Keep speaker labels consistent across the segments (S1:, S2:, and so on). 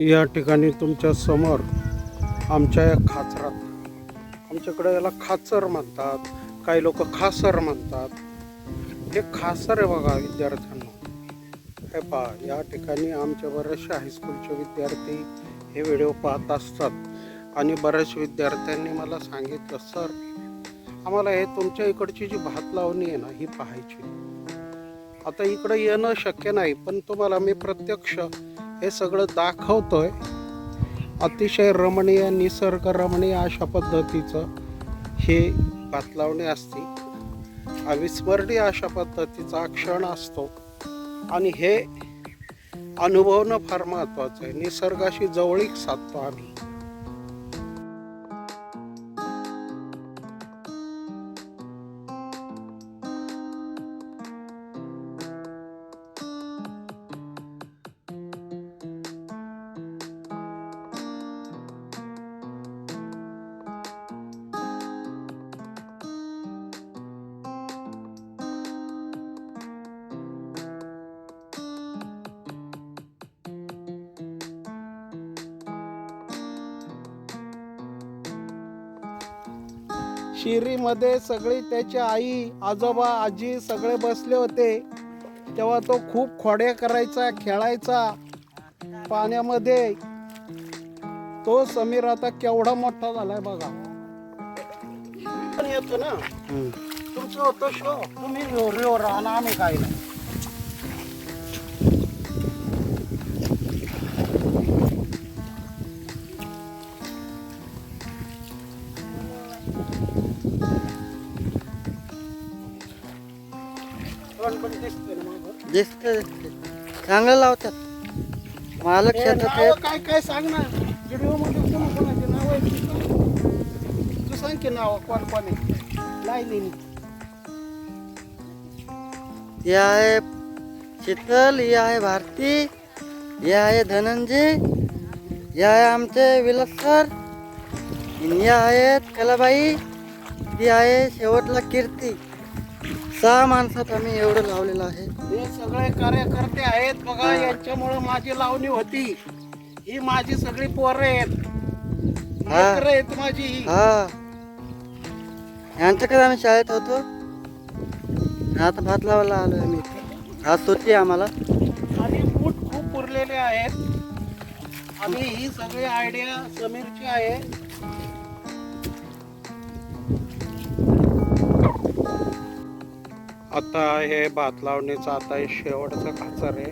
S1: या ठिकाणी तुमच्यासमोर आमच्या या खाचरात आमच्याकडे याला खाचर म्हणतात काही लोक खासर म्हणतात. हे खासर आहे बघा विद्यार्थ्यांना. हे पहा या ठिकाणी आमच्या बऱ्याचशा हायस्कूलचे विद्यार्थी हे व्हिडिओ पाहत असतात. आणि बऱ्याच विद्यार्थ्यांनी मला सांगितलं सर आम्हाला हे तुमच्या इकडची जी भात लावणी आहे ना ही पाहायची. आता इकडं येणं शक्य नाही पण तुम्हाला मी प्रत्यक्ष हे सगळं दाखवतोय. अतिशय रमणीय निसर्गरमणीय अशा पद्धतीचं हे पातलावणी असते. अविस्मरणीय अशा पद्धतीचा क्षण असतो. आणि हे अनुभवणं फार महत्त्वाचं आहे. निसर्गाशी जवळीक साधतो आम्ही. शिरीमध्ये सगळी त्याची आई आजोबा आजी सगळे बसले होते. तेव्हा तो खूप खोड्या करायचा खेळायचा. पाण्यामध्ये. तो समीर आता केवढा मोठा झालाय बघा. पण येतो ना. तुमचं होतं शो तुम्ही रिओर राहणार आम्ही काय नाही. पण पण
S2: दिसत चांगलं लावतात. मालक शेतात
S1: काय काय सांग ना. व्हिडिओमध्ये कोण कोणाचे नाव आहे तू सांग. की नाव कोण कोण आहे? लाईनीनी
S2: हे आहे शीतल ही आहे भारती हे आहे धनंजय हे आहे आमचे विलास सर हे आहेत कलाबाई ती आहे शेवटला कीर्ती. सहा माणसात आम्ही एवढं लावलेलं आहे.
S1: हे सगळे कार्यकर्ते आहेत बघा यांच्यामुळे माझी लावणी होती. ही माझी सगळी पोरं आहेत. लेकरं आहेत माझी ही.
S2: हा. यांच्याकडे आम्ही शाळेत होतो. आता भात लावायला आलो आम्ही आज सुट्टी आहे आम्हाला.
S1: आणि बूट खूप उरलेले आहेत. आणि ही सगळी आयडिया समीरची आहे. आता हे भात लावणीचं आता हे शेवटचं खाचर आहे.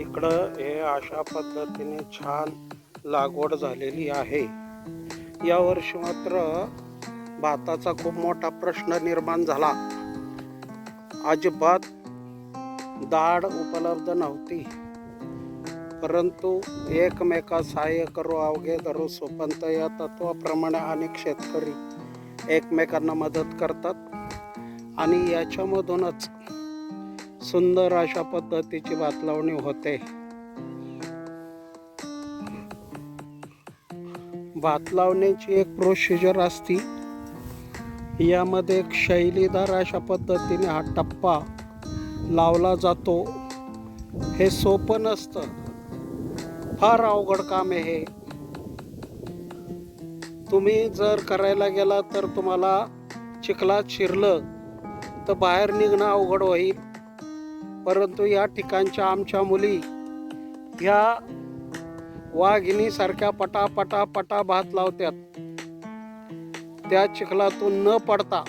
S1: इकडं हे अशा पद्धतीने छान लागवड झालेली आहे. यावर्षी मात्र भाताचा खूप मोठा प्रश्न निर्माण झाला. अजिबात दाढ उपलब्ध नव्हती. परंतु एकमेका सहाय्य करू अवघे धरू सोपंत या तत्वाप्रमाणे अनेक शेतकरी एकमेकांना मदत करतात. आणि याच्यामधूनच सुंदर अशा पद्धतीची भात लावणी होते. भात लावण्याची एक प्रोसिजर असती. यामध्ये एक शैलीदार अशा पद्धतीने हा टप्पा लावला जातो. हे सोपं नसतं. फार अवघड काम आहे हे. तुम्ही जर करायला गेला तर तुम्हाला चिखलात शिरलं तर बाहेर निघणं अवघड होईल. परंतु या ठिकाणच्या आमच्या मुली ह्या वाघिणीसारख्या पटा पटा पटा भात लावतात त्या चिखलातून न पडता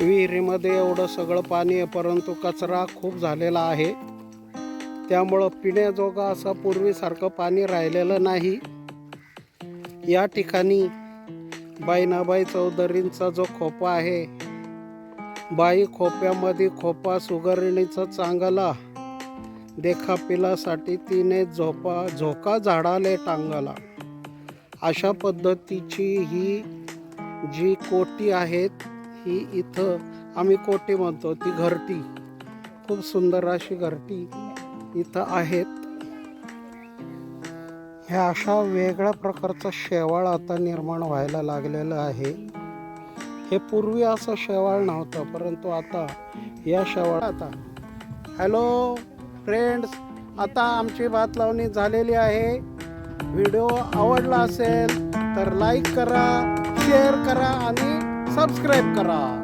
S1: विहिरीमध्ये एवढं सगळं पाणी आहे परंतु कचरा खूप झालेला आहे. त्यामुळं पिण्याजोगा असं पूर्वीसारखं पाणी राहिलेलं नाही. या ठिकाणी बाईनाबाई चौधरींचा जो खोपा आहे बाई खोप्यामध्ये खोपा सुगरणीचा चांगला. देखापिलासाठी तिने झोपा झोका झाडाले टांगला. अशा पद्धतीची ही जी कोटी आहेत ही इथं आम्ही कोटी म्हणतो ती घरटी. खूप सुंदर अशी घरटी इथं आहेत. ह्या अशा वेगळ्या प्रकारचं शेवाळ आता निर्माण व्हायला लागलेलं आहे. हे पूर्वी असं शेवाळ नव्हतं परंतु आता या शेवाळ आता. हॅलो फ्रेंड्स आता आमची भात लावणी झालेली आहे. व्हिडिओ आवडला असेल तर लाईक करा शेअर करा आणि सबस्क्राईब करा.